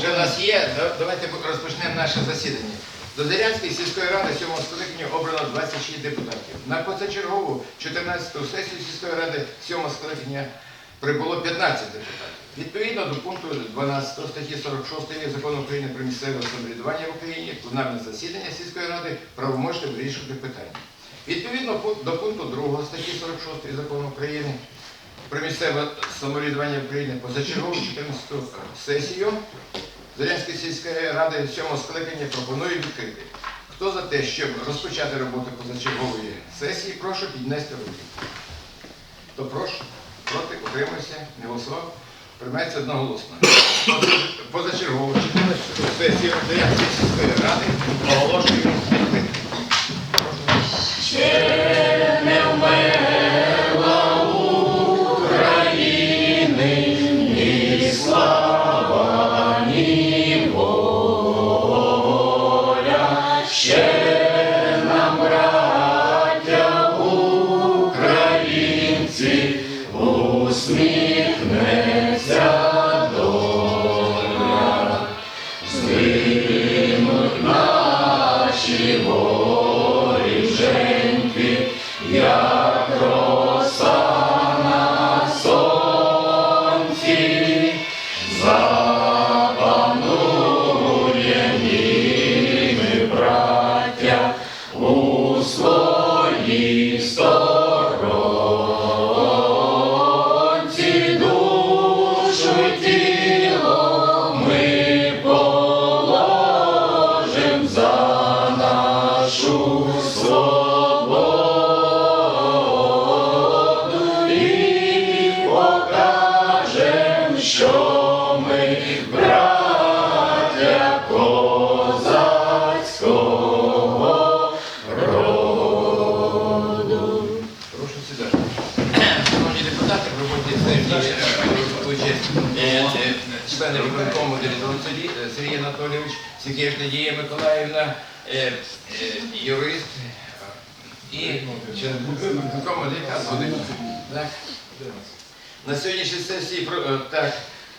Вже в нас є, давайте розпочнемо наше засідання. До Зарянської сільської ради 7 скликання обрано 26 депутатів. На позачергову 14-ту сесію сільської ради 7 скликання прибуло 15 депутатів. Відповідно до пункту 12 статті 46 закону України про місцеве самоврядування в Україні, пленарне засідання сільської ради правоможне вирішувати питання. Відповідно до пункту 2 статті 46 закону України про місцеве самоврядування України позачергову 14 сесію Зорянської сільської ради 7 скликання пропоную відкрити. Хто за те, щоб розпочати роботу позачергової сесії, прошу піднести руки. Хто прошу, проти, утримався, не голосував, приймається одноголосно. Позачергову 14 сесію Зорянської сільської ради оголошую відкритою. Прошу сідати. Шановні депутати, в роботі сесії е, участь е, е, члени виконкому директор суді е, Сергій Анатолійович, Сікеш Надія Миколаївна, е, е, юрист На сьогоднішній сесії е, так,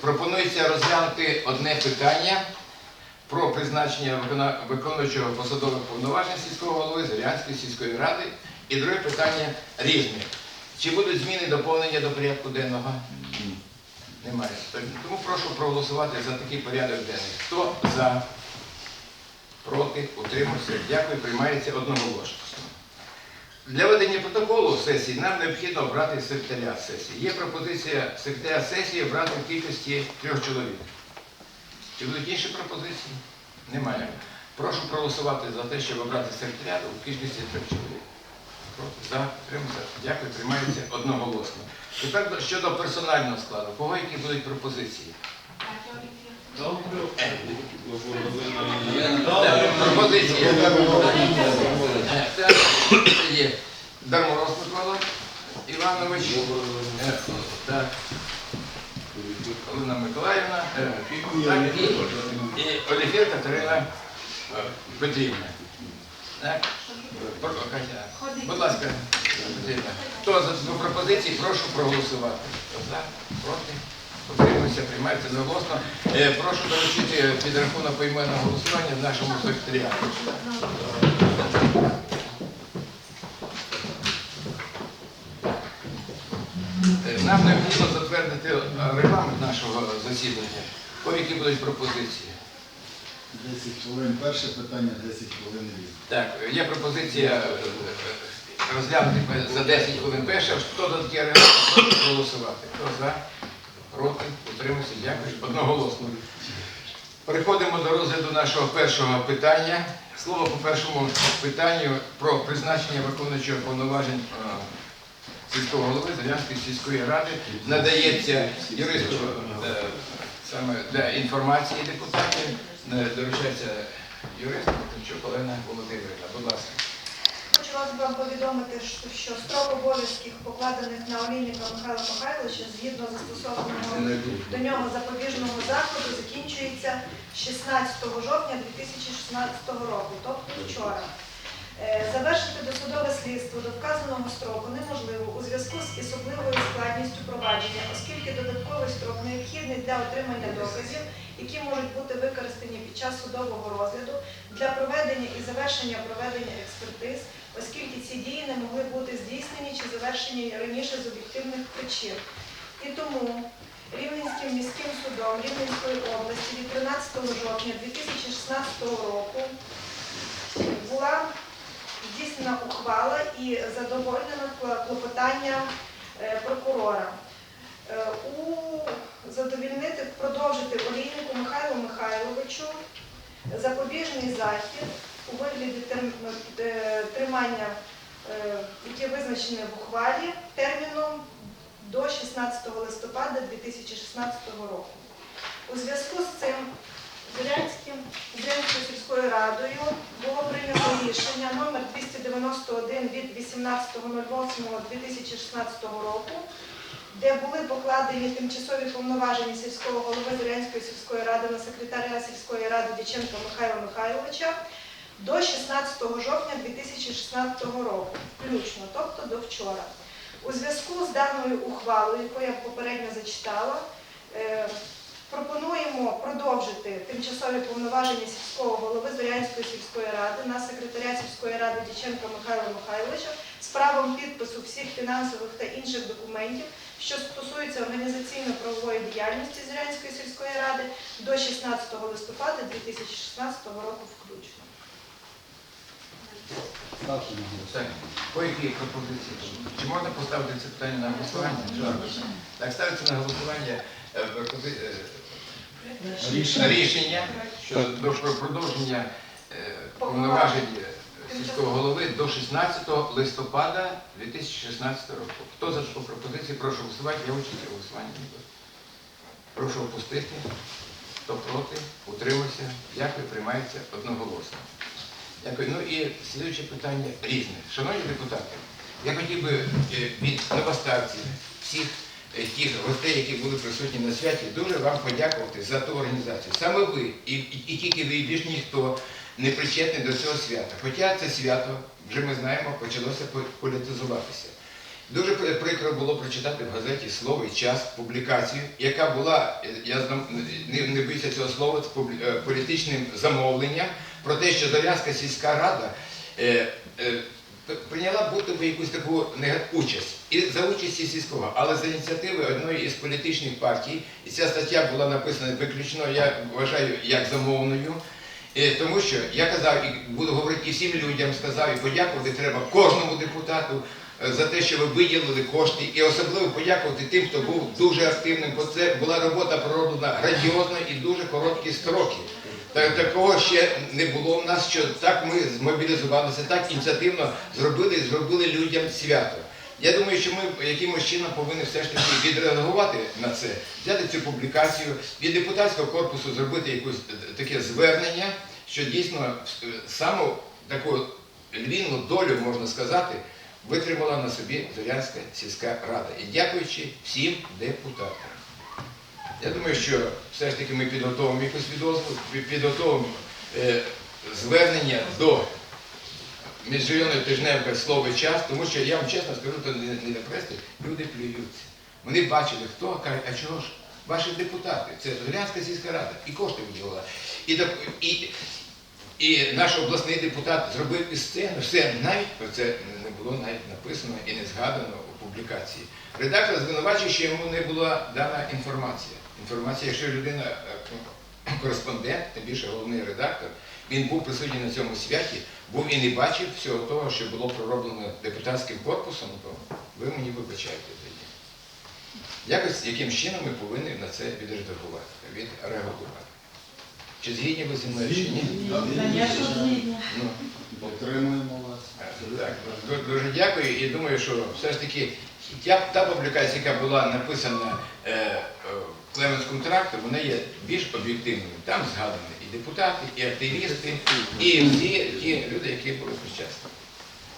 пропонується розглянути одне питання про призначення виконуючого посадових повноважень сільського голови Зорянської сільської ради. І друге питання різне. Чи будуть зміни доповнення до порядку денного? Немає. Тому прошу проголосувати за такий порядок денний. Хто за? Проти? Утримався? Дякую. Приймається одноголосно. Для ведення протоколу сесії нам необхідно обрати секретаря сесії. Є пропозиція секретаря сесії обрати в кількості трьох чоловік. Чи будуть інші пропозиції? Немає. Прошу проголосувати за те, щоб обрати секретаря у кількості трьох чоловік. Проти? За, Тримався? Дякую, приймається одноголосно. Тепер щодо персонального складу. Кого які будуть пропозиції? Е, є Іванович. Е, Олена Миколаївна. е, і, Оліфір Катерина е, Петрівна. Будь ласка, Петрівна. Хто за цю пропозицію, прошу проголосувати. Хто за, проти, утримується, приймається одноголосно. Е, Прошу доручити підрахунок поіменного голосування нашому секретаріату. Е, Нам необхідно затвердити е, регламент нашого засідання. По які будуть пропозиції? 10 хвилин перше питання, 10 хвилин різне. Так, є пропозиція розглянути за 10 хвилин перше. Хто за таке регламент, прошу проголосувати. Хто за? Проти? Утримався? Дякую. Одноголосно. Переходимо до розгляду нашого першого питання. Слово по першому питанню про призначення виконуючого повноважень сільського голови Зарянської сільської ради надається юристу е, саме для інформації депутатів. Е, Доручається юрист Олена Володимирівна. Будь ласка. Хочу вас вам повідомити, що- що строк обов'язків, покладених на Олійника Михайла Михайловича, згідно застосованого до нього запобіжного заходу, закінчується 16 жовтня 2016 року, тобто вчора. Е, Завершити досудове слідство до вказаного строку неможливо у зв'язку з особливою складністю провадження, оскільки додатковий строк необхідний для отримання доказів, які можуть бути використані під час судового розгляду для проведення і завершення проведення експертиз, оскільки ці дії не могли бути здійснені чи завершені раніше з об'єктивних причин. І тому Рівненським міським судом Рівненської області від 13 жовтня 2016 року була здійснена ухвала і задовольнено клопотання е, прокурора. Е, У задовільнити, продовжити олійнику Михайлу Михайловичу запобіжний захід у вигляді е, тримання, е, яке визначене в ухвалі, терміном до 16 листопада 2016 року. У зв'язку з цим Зрянською сільською радою було прийнято рішення номер 291 від 18.08.2016 року, де були покладені тимчасові повноваження сільського голови Зрянської сільської ради на секретаря сільської ради Дяченка Михайла Михайловича до 16 жовтня 2016 року, включно, тобто до вчора. У зв'язку з даною ухвалою, яку я попередньо зачитала, е, пропонуємо продовжити тимчасові повноваження сільського голови Зорянської сільської ради на секретаря сільської ради Дяченка Михайла Михайловича з правом підпису всіх фінансових та інших документів, що стосуються організаційно-правової діяльності Зорянської сільської ради до 16 листопада 2016 року включно. На голосування. По якій пропозиції? Чи можна поставити це питання на голосування? Так, ставиться на голосування е, е, Рішення. щодо до- продовження е, повноважень сільського голови до 16 листопада 2016 року. Хто за таку пропозицію? Прошу голосувати. Я участь беру. Прошу опустити. Хто проти? Утримався. Дякую, приймається одноголосно. Дякую. Ну і слідуюче питання різне. Шановні депутати, я хотів би е, від новоставців, всіх е, тих гостей, які були присутні на святі, дуже вам подякувати за ту організацію. Саме ви, і, і, тільки ви, і більш ніхто не причетний до цього свята. Хоча це свято, вже ми знаємо, почалося по- політизуватися. Дуже прикро було прочитати в газеті Слово і час публікацію, яка була, е, я знам- не, боюся цього слова, політичним замовленням про те, що Зарянська сільська рада е, е, прийняла будто би якусь таку участь і за участі сільського, але за ініціативи одної із політичних партій, і ця стаття була написана виключно, я вважаю, як замовною. Е, Тому що я казав і буду говорити і всім людям, сказав і подякувати треба кожному депутату е, за те, що ви виділили кошти, і особливо подякувати тим, хто був дуже активним, бо це була робота пророблена грандіозно і дуже короткі строки. Та- Такого ще не було в нас, що так ми змобілізувалися, так ініціативно зробили, зробили людям свято. Я думаю, що ми якимось чином повинні все ж таки відреагувати на це, взяти цю публікацію, від депутатського корпусу зробити якусь е, таке звернення, що дійсно е, саму таку львівну долю, можна сказати, витримала на собі Зорянська сільська рада. І дякуючи всім депутатам. Я думаю, що все ж таки ми підготовимо якусь відозву, підготовимо е, звернення до міжрайонної тижневки слово час, тому що я вам чесно скажу, то не, не напрести, люди плюються. Вони бачили, хто каже, а чого ж ваші депутати, це Зорянська сільська рада, і кошти виділила. І, і, і наш обласний депутат зробив і сцену, все, навіть про це не було навіть написано і не згадано у публікації. Редактор звинувачує, що йому не була дана інформація. Інформація, якщо людина е, кореспондент, тим більше головний редактор, він був присутній на цьому святі, був і не бачив всього того, що було пророблено депутатським корпусом, то ви мені вибачаєте тоді. Якось яким чином ми повинні на це відреагувати, відреагувати. Чи згідні ви зі мною чи ні? Ну, Підтримуємо вас. так, дуже дякую і думаю, що все ж таки та, публікація, яка була написана е, е, в Клеменському тракту, вона є більш об'єктивною. Там згадані і депутати, і активісти, і всі ті люди, які були причасні.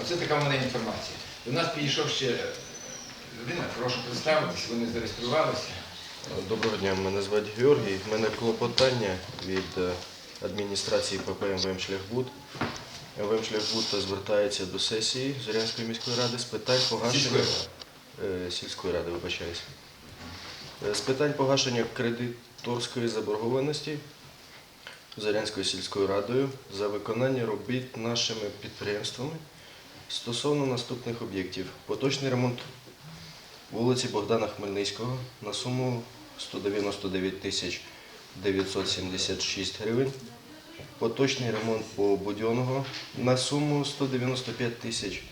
Оце така в мене інформація. До нас підійшов ще людина, прошу представитись, ви не зареєструвалися. Доброго дня, мене звати Георгій. У мене клопотання від е, адміністрації ПП МВМ Шляхбуд. МВМ Шляхбуд звертається до сесії Зорянської міської ради з питань погашення Сільської Е, сільської ради, вибачаюся. Е, З питань погашення кредиторської заборгованості Зарянською сільською радою за виконання робіт нашими підприємствами стосовно наступних об'єктів. Поточний ремонт вулиці Богдана Хмельницького на суму 199 тисяч 976 гривень. Поточний ремонт по Будьоного на суму 195 тисяч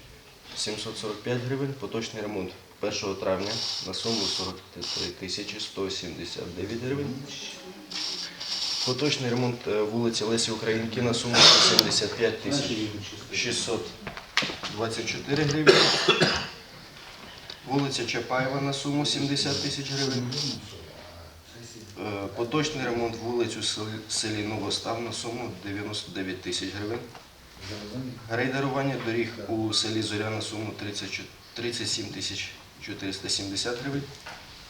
745 гривень. Поточний ремонт 1 травня на суму 43 тисячі 179 гривень. Поточний ремонт е, вулиці Лесі Українки на суму 175 тисяч 624 гривні. Вулиця Чапаєва на суму 70 тисяч гривень. Е, Поточний ремонт вулиць у селі- Новостав на суму 99 тисяч гривень. Рейдерування доріг у селі Зоря на суму 30 37 тисяч 470 гривень.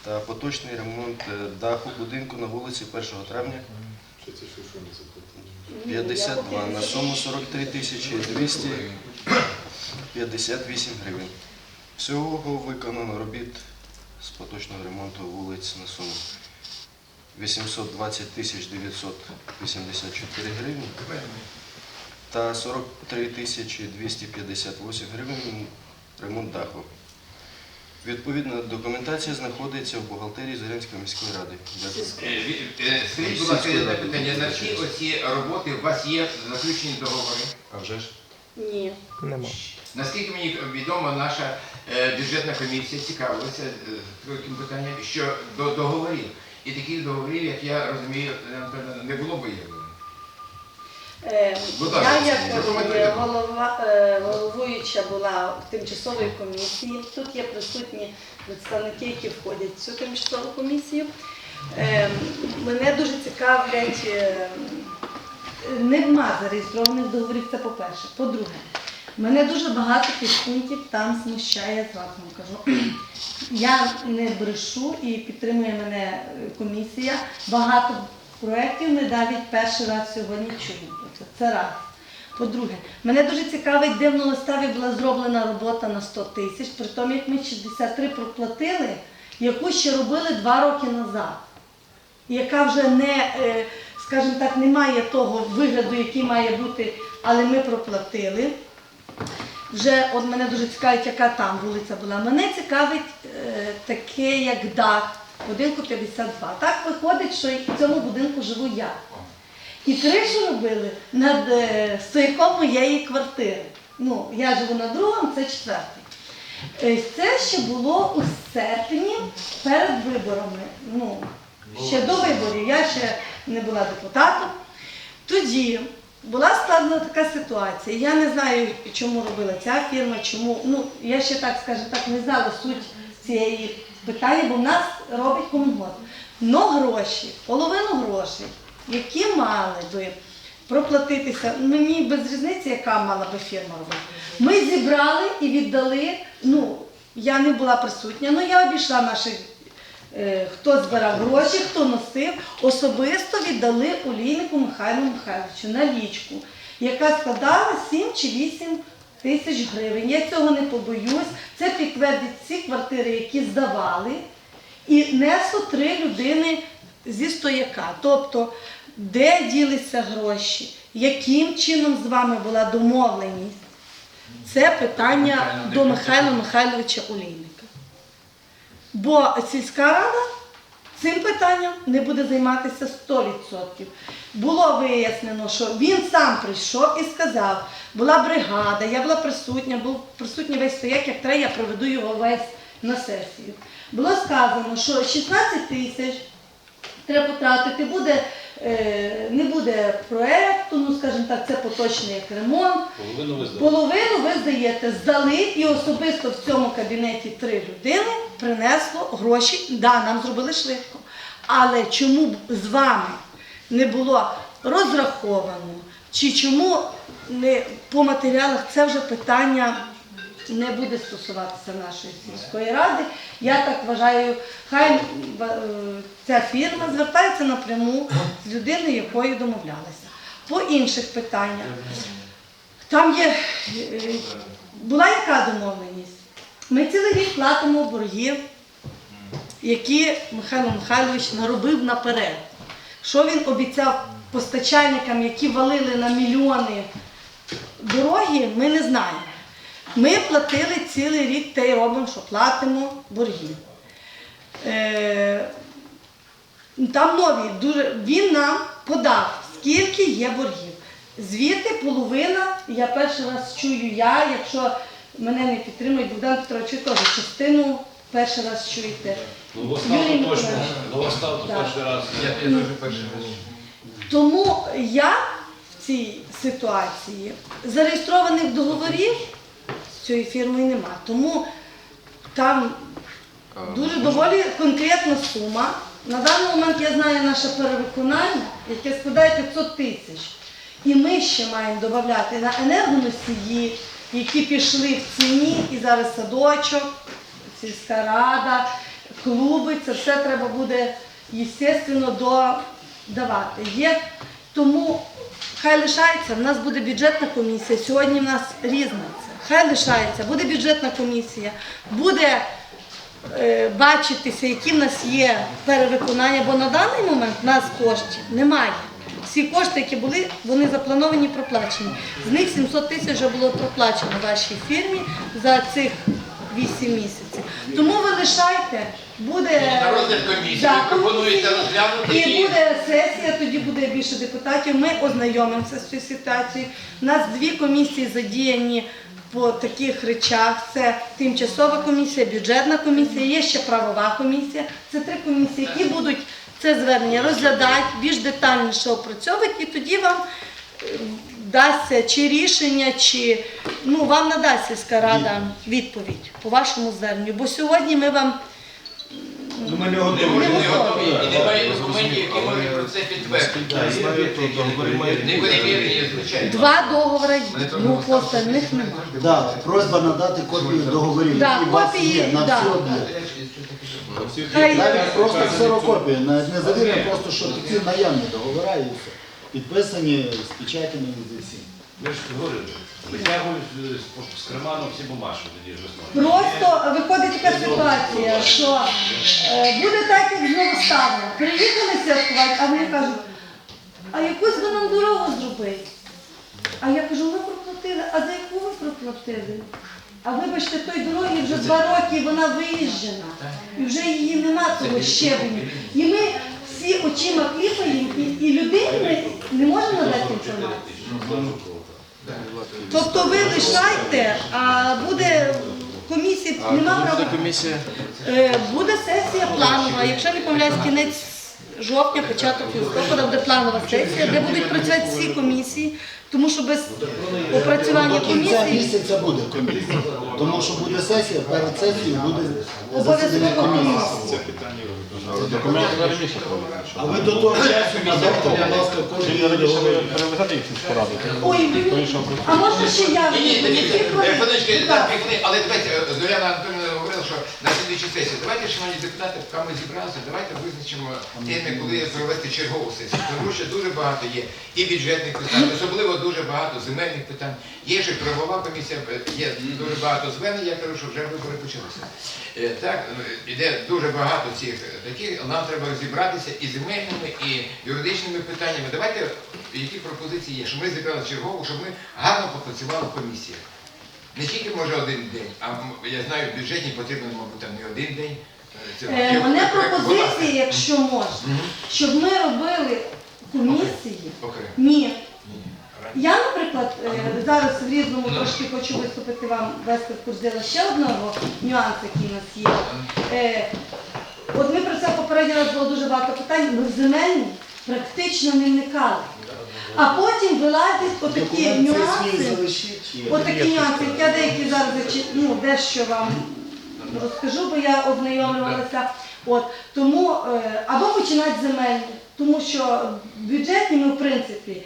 Та поточний ремонт е, даху будинку на вулиці 1 травня 52 на суму 43 тисячі 258 гривень. Всього виконано робіт з поточного ремонту вулиць на суму 820 тисяч 984 гривні та 43 тисячі 258 гривень ремонт даху. Відповідна документація знаходиться в бухгалтерії Зорянської міської ради. Дякую. Е, е, Скажіть, будь ласка, одне питання. На всі оці роботи у вас є заключені договори? А вже ж? Ні. Наскільки мені відомо, наша е, бюджетна комісія цікавилася таким питанням, що до договорів. І таких договорів, як я розумію, не було виявлено. Е, Будь Я як е, голова, е, головуюча була в тимчасовій комісії. Тут є присутні представники, які входять в цю тимчасову комісію. Е, Мене дуже цікавлять, е, нема зареєстрованих договорів, це по-перше. По-друге, мене дуже багато підпунктів там смущає, зразу вам кажу. Я не брешу і підтримує мене е, комісія. Багато проєктів ми навіть перший раз сьогодні чуємо про це. Раз. По-друге, мене дуже цікавить, де в Новоставі була зроблена робота на 100 тисяч, при тому, як ми 63 проплатили, яку ще робили два роки назад, яка вже не, е, скажімо так, не має того вигляду, який має бути, але ми проплатили. Вже от мене дуже цікавить, яка там вулиця була. Мене цікавить е, таке, як дах, будинку 52. Так виходить, що в цьому будинку живу я. І кришу робили над е, стояком моєї квартири. Ну, я живу на другому, це четвертий. Е, Це ще було у серпні перед виборами. Ну, ще до виборів. Я ще не була депутатом. Тоді була складна така ситуація. Я не знаю, чому робила ця фірма, чому. Ну, я ще так, скажімо так, не знала суть цієї питання, бо в нас робить комунгос. Но гроші, половину грошей, які мали би проплатитися, мені без різниці, яка мала би фірма робити. Ми зібрали і віддали. Ну, я не була присутня, але я обійшла наших Е, хто збирав гроші, хто носив, особисто віддали олійнику Михайлу Михайловичу налічку, яка складала 7 чи 8 тисяч гривень. Я цього не побоюсь. Це підтвердять всі квартири, які здавали, і несло три людини зі стояка. Тобто, де ділися гроші, яким чином з вами була домовленість, це питання до Михайла Михайловича Олійника. Бо сільська рада цим питанням не буде займатися 100%. Було вияснено, що він сам прийшов і сказав, була бригада, я була присутня, був присутній весь стояк, як треба, я проведу його весь на сесію. Було сказано, що 16 тисяч треба потратити, буде, не буде проєкту, ну скажімо так, це поточний як ремонт. Половину ви здали. Половину ви здаєте, здали, і особисто в цьому кабінеті три людини принесло гроші. Да, нам зробили швидко. Але чому б з вами не було розраховано, чи чому не по матеріалах це вже питання не буде стосуватися нашої сільської ради. Я так вважаю, хай е, ця фірма звертається напряму з людиною, якою домовлялася. По інших питаннях. Там є е, була яка домовленість? Ми цілий рік платимо боргів, які Михайло Михайлович наробив наперед. Що він обіцяв постачальникам, які валили на мільйони дороги, ми не знаємо. Ми платили цілий рік та й робимо, що платимо борги. Е, там нові, дуже, він нам подав, скільки є боргів. Звідти половина, я перший раз чую я, якщо мене не підтримують, Богдан Петрович, ви теж частину перший раз чуєте. Новоставку Юрій точно. Так. перший раз. Я теж дуже перший раз. Тому я в цій ситуації зареєстрованих договорів з цією фірмою нема. Тому там дуже доволі конкретна сума. На даний момент я знаю наше перевиконання, яке складає 500 тисяч. І ми ще маємо додати на енергоносії, які пішли в ціні, і зараз садочок, сільська рада, клуби, це все треба буде, естественно, додавати. Є, тому хай лишається, в нас буде бюджетна комісія, сьогодні в нас різниця. Хай лишається, буде бюджетна комісія, буде е, бачитися, які в нас є перевиконання, бо на даний момент в нас коштів немає. Всі кошти, які були, вони заплановані, проплачені. З них 700 тисяч вже було проплачено вашій фірмі за цих 8 місяців. Тому ви лишайте, буде На розгляд комісії Да, ви комісії. розглянути і і- буде сесія, тоді буде більше депутатів. Ми ознайомимося з цією ситуацією. У нас дві комісії задіяні по таких речах. Це тимчасова комісія, бюджетна комісія, є ще правова комісія. Це три комісії, які будуть це звернення розглядати, більш детальніше опрацьовувати, і тоді вам е, дасться чи рішення, чи ну вам надасть сільська рада відповідь по вашому зверненню. Бо сьогодні ми вам Ну, ми не Не готові. може не готові. готові і немає документів, які можуть про це підтвердити. Я знаю, то договори мають бути. звичайно. два договори, ну остальних немає. Да, просьба надати копію договорів, Да, які у вас копії, є на да. всі об'єкти. Хай Навіть просто ксерокопія, навіть не завірно, просто що такі наявні договори і все. Підписані з печатями з усім. Ми ж говорили. Витягують з- з карману всі бумажки тоді ж весною. Просто виходить така ситуація, що е, буде так, як знову ставлено. Приїхали святкувати, а вони кажуть, а якусь ви нам дорогу зробили. А я кажу, ми проплатили, а за яку ви проплатили? А вибачте, той дороги вже два роки вона виїжджена. І вже її нема того щебеню. І ми всі очима кліпаємо, і, і людині ми не можемо надати інформацію. Тобто ви лишайте, а буде комісія, нема буде комісія? Е, Буде сесія планова. Якщо не помиляюсь, кінець жовтня, початок листопада буде планова сесія, де будуть працювати всі комісії, тому що без опрацювання До кінця комісії місяця буде комісія. Тому що буде сесія, перед сесією буде засідання обов'язково комісії. комісія. А ви до того часу надайте, будь ласка, копію договорів. Ой, ви- а можна ще я? Ні, ні, дивіться, е, хвилиночки, так, дві хвилини, але давайте, е, Зоряна Антонівна говорила, що на слідуючій сесії, давайте, шановні депутати, поки ми зібралися, давайте визначимо теми, коли провести чергову сесію. Тому що дуже багато є і бюджетних питань, особливо дуже багато земельних питань. Є ще правова комісія, є дуже багато звернень, я кажу, що вже вибори почалися. Е, Так, е, іде дуже багато цих таких, нам треба зібратися і земельними, і юридичними питаннями. Давайте, які пропозиції є, щоб ми зібрали чергову, щоб ми гарно попрацювали в комісіях. Не тільки може один день, а я знаю, в бюджетній потрібно, мабуть, там не один день. Е, це- Е, Мене ласка. пропозиції, якщо можна, Мгм. щоб ми робили комісії. Окей. Ні. Ні. Я, наприклад, е, зараз в різному трошки хочу виступити вам вести в курс діла ще одного нюансу, який у нас є. Е, От ми про це попередній раз було дуже багато питань, ми в земельні практично не вникали. А потім вилазять отакі нюанси. Отакі нюанси. Я деякі зараз ну, дещо вам розкажу, бо я ознайомлювалася. От тому е, або починати земельні, тому що бюджетні ми в принципі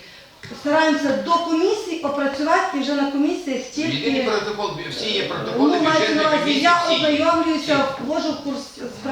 стараємося до комісії опрацювати і вже на комісіях Єдиний протокол, всі є протоколи ну, бюджетної комісії. я ознайомлююся, ввожу в курс.